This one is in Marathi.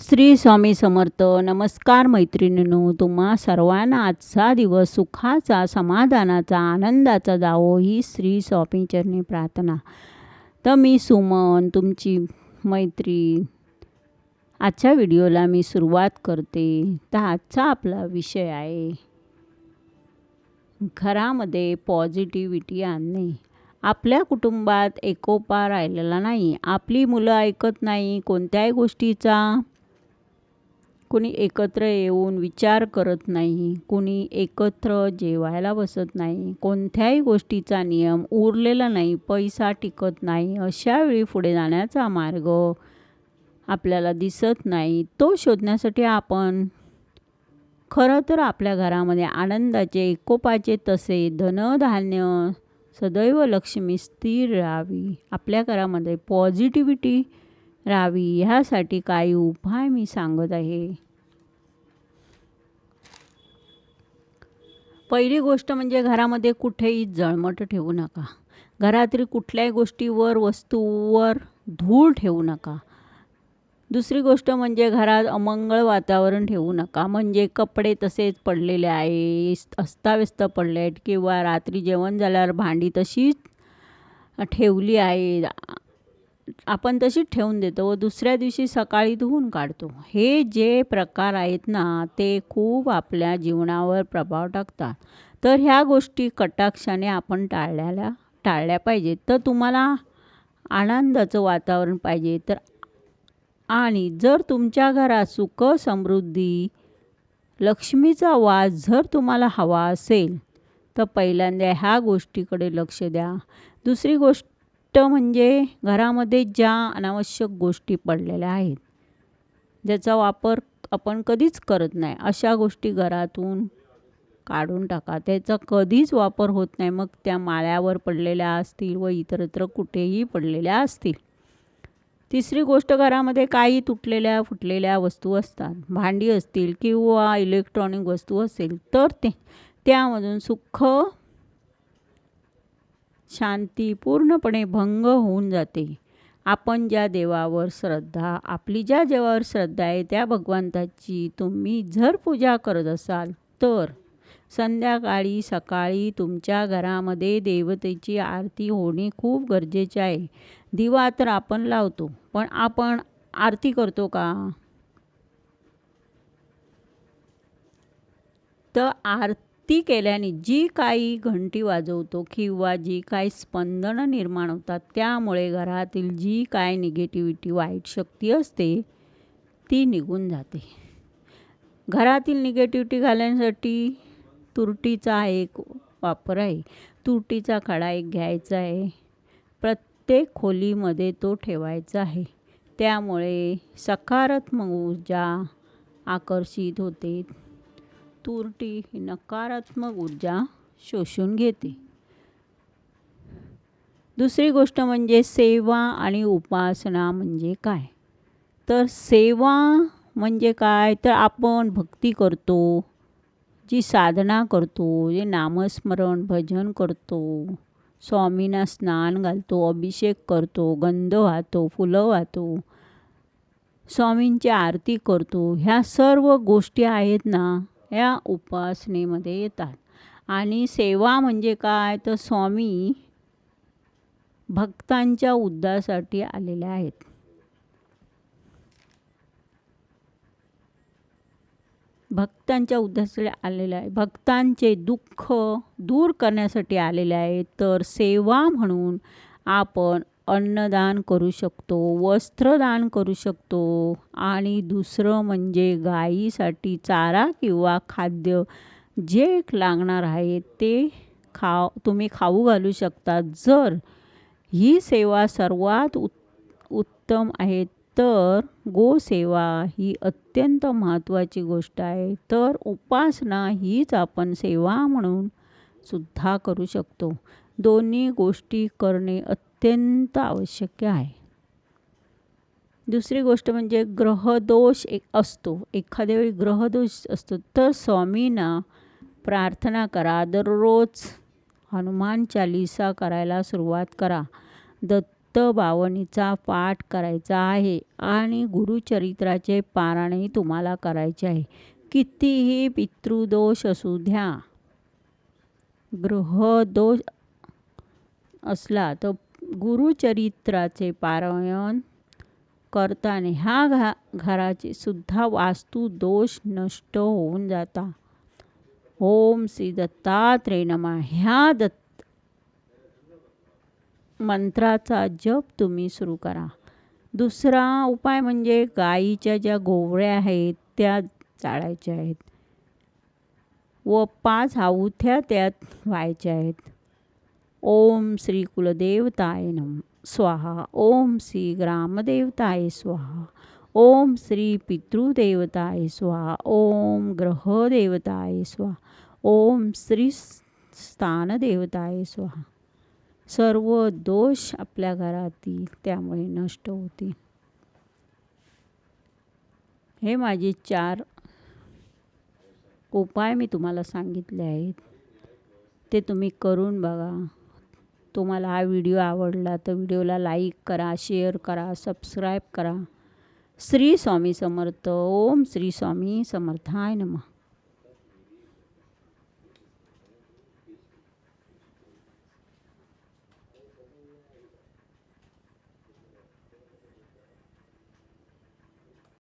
श्री स्वामी समर्थ. नमस्कार मैत्रिणींनो. तुम्हा सर्वांना आजचा दिवस सुखाचा समाधानाचा आनंदाचा जावो ही श्री स्वामी चरणी प्रार्थना. तर मी सुमन तुमची मैत्री. आजच्या व्हिडिओला मी सुरुवात करते. तर आजचा आपला विषय आहे घरामध्ये पॉझिटिव्हिटी आणणे. आपल्या कुटुंबात एकोपा राहिलेला नाही. आपली मुलं ऐकत नाही कोणत्याही गोष्टीचा. कुणी एकत्र येऊन विचार करत नाही कुणी एकत्र जेवायला बसत नाही कोणत्याही गोष्टीचा नियम उरलेला नाही पैसा टिकत नाही अशा वेळी पुढे जाण्याचा मार्ग आपल्याला दिसत नाही. तो शोधण्यासाठी आपण खरं तर आपल्या घरामध्ये आनंदाचे एकोपाचे तसे धनधान्य सदैव लक्ष्मी स्थिर राहावी. आपल्या घरामध्ये पॉझिटिव्हिटी राहावी ह्यासाठी काही उपाय मी सांगत आहे? पहिली गोष्ट म्हणजे घरामध्ये कुठेही जळमट ठेवू नका. घरातील कुठल्याही गोष्टीवर वस्तूवर धूळ ठेवू नका. दुसरी गोष्ट म्हणजे घरात अमंगळ वातावरण ठेवू नका. म्हणजे कपडे तसेच पडलेले आहे अस्ताव्यस्त पडले आहेत किंवा रात्री जेवण झाल्यावर भांडी तशीच ठेवली आहे आपण तशीच ठेवून देतो व दुसऱ्या दिवशी सकाळी धुवून काढतो. हे जे प्रकार आहेत ना ते खूप आपल्या जीवनावर प्रभाव टाकतात. तर ह्या गोष्टी कटाक्षाने आपण टाळल्याला टाळल्या पाहिजेत. तर तुम्हाला आनंदाचं वातावरण पाहिजे. तर आणि जर तुमच्या घरात सुख समृद्धी लक्ष्मीचा वास जर तुम्हाला हवा असेल तर पहिल्यांदा ह्या गोष्टीकडे लक्ष द्या. दुसरी गोष्ट म्हणजे घरामध्ये ज्या अनावश्यक गोष्टी पडलेल्या आहेत ज्याचा वापर आपण कधीच करत नाही अशा गोष्टी घरातून काढून टाका. त्याचा कधीच वापर होत नाही. मग त्या माळ्यावर पडलेल्या असतील व इतरत्र कुठेही पडलेल्या असतील. तिसरी गोष्ट घरामध्ये काही तुटलेल्या फुटलेल्या वस्तू असतात. भांडी असतील किंवा इलेक्ट्रॉनिक वस्तू असेल तर ते त्यामधून सुख शांती पूर्णपणे भंग होऊन जाते. आपण ज्या देवावर श्रद्धा आपली ज्या देवावर श्रद्धा आहे त्या भगवंताची तुम्ही जर पूजा करत असाल तर संध्याकाळी सकाळी तुमच्या घरामध्ये देवतेची आरती होणे खूप गरजेचे आहे. दिवा तर आपण लावतो पण आपण आरती करतो का? तर आरती ती केल्याने जी काही घंटी वाजवतो किंवा जी काही स्पंदनं निर्माण होतात त्यामुळे घरातील जी काय निगेटिव्हिटी वाईट शक्ती असते ती निघून जाते. घरातील निगेटिव्हिटी घालण्यासाठी तुरटीचा एक वापर आहे. तुरटीचा खडा एक घ्यायचा आहे. प्रत्येक खोलीमध्ये तो ठेवायचा आहे. त्यामुळे सकारात्मक ऊर्जा आकर्षित होते. तुरटी ही नकारात्मक ऊर्जा शोषून घेते. दुसरी गोष्ट म्हणजे सेवा आणि उपासना म्हणजे काय? तर सेवा म्हणजे काय? तर आपण भक्ती करतो जी साधना करतो जे नामस्मरण भजन करतो स्वामींना स्नान घालतो अभिषेक करतो गंध वाहतो फुलं वाहतो स्वामींची आरती करतो. ह्या सर्व गोष्टी आहेत ना या उपासनेमध्ये येतात. आणि सेवा म्हणजे काय? तर स्वामी भक्तांच्या उद्धासाठी आलेल्या आहेत. भक्तांच्या उद्देशाला आलेले आहे भक्तांचे दुःख दूर करण्यासाठी आलेले आहे तर सेवा म्हणून आपण अन्नदान करू शकतो वस्त्रदान करू शकतो आणि दुसरं म्हणजे गाईसाठी चारा किंवा खाद्य जे लागणार आहे ते खा तुम्ही खाऊ घालू शकता जर ही सेवा सर्वात उत् उत्तम आहे तर गोसेवा ही अत्यंत महत्त्वाची गोष्ट आहे. तर उपासना हीच आपण सेवा म्हणून सुद्धा करू शकतो. दोन्ही गोष्टी करणे अत्यंत अत्यंत आवश्यक आहे. दुसरी गोष्ट म्हणजे ग्रहदोष एक असतो. एखाद्या वेळी ग्रहदोष असतो. तर स्वामींना प्रार्थना करा. दररोज हनुमान चालिसा करायला सुरुवात करा. दत्त गुप्त बावणीचा पाठ करायचा आहे आणि गुरुचरित्राचे पारायणही तुम्हाला करायचे आहे. कितीही पितृदोष असू द्या ग्रहदोष असला तर गुरुचरित्राचे पारायण करताना ह्या घा घराचे सुद्धा वास्तू दोष नष्ट होऊन जाता. ओम श्री दत्तात्रय नमा. ह्या दत्त मंत्राचा जप तुम्ही सुरू करा. दुसरा उपाय म्हणजे गाईच्या ज्या गोवळ्या आहेत त्या चाळायच्या आहेत व पाच हाऊथ्या त्यात व्हायच्या आहेत. ओम श्री कुलदेवताय नम स्वाहा। ओम श्री ग्रामदेवताय स्वाहा। ओम श्री पितृदेवताय स्वाहा। ओम ग्रहदेवताय स्वाहा। ओम श्री स्थानदेवताय स्वाहा। सर्व दोष आपल्या घरातील त्यामुळे नष्ट होतील हे माझे चार उपाय मी तुम्हाला सांगितले आहेत. ते तुम्ही करून बघा. तुम्हाला हा व्हिडिओ आवडला तर व्हिडिओला लाईक करा शेअर करा सबस्क्राईब करा. श्री स्वामी समर्थ. ओम श्री स्वामी समर्थाय नमः.